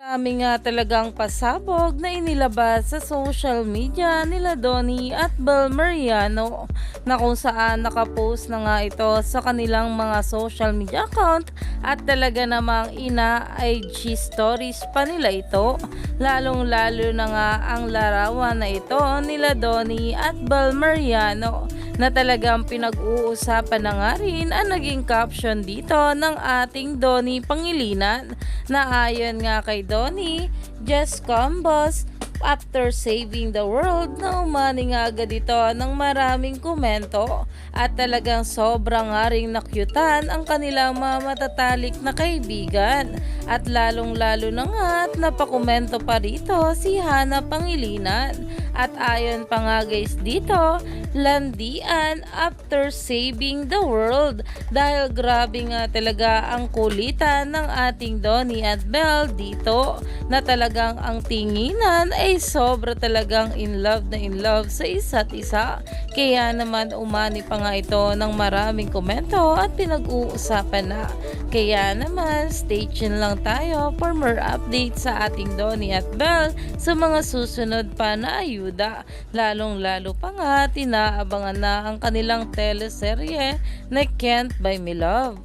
Marami nga talagang pasabog na inilabas sa social media nila Donnie at Bel Mariano na kung saan nakapost na nga ito sa kanilang mga social media account at talaga namang ina IG stories pa nila ito. Lalong lalo na nga ang larawan na ito nila Donnie at Bel Mariano na talagang pinag-uusapan na nga rin ang naging caption dito ng ating Donnie Pangilinan na ayon nga kay Donnie, just combos after saving the world na umani nga agad ito ng maraming komento. At talagang sobrang nga ring nakyutan ang kanilang mga matatalik na kaibigan. At lalong lalo na nga at napakomento pa rito si Hana Pangilinan. At ayon pa nga guys dito landian after saving the world. Dahil grabe nga talaga ang kulitan ng ating Donnie at Belle dito na talagang ang tinginan ay sobra talagang in love na in love sa isa't isa. Kaya naman umani pa nga ito ng maraming komento at pinag-uusapan na. Kaya naman stay tuned lang tayo for more updates sa ating Donnie at Belle sa mga susunod pa na ayuda. Lalong lalo pa nga tinaabangan na ang kanilang teleserye na Can't Buy Me Love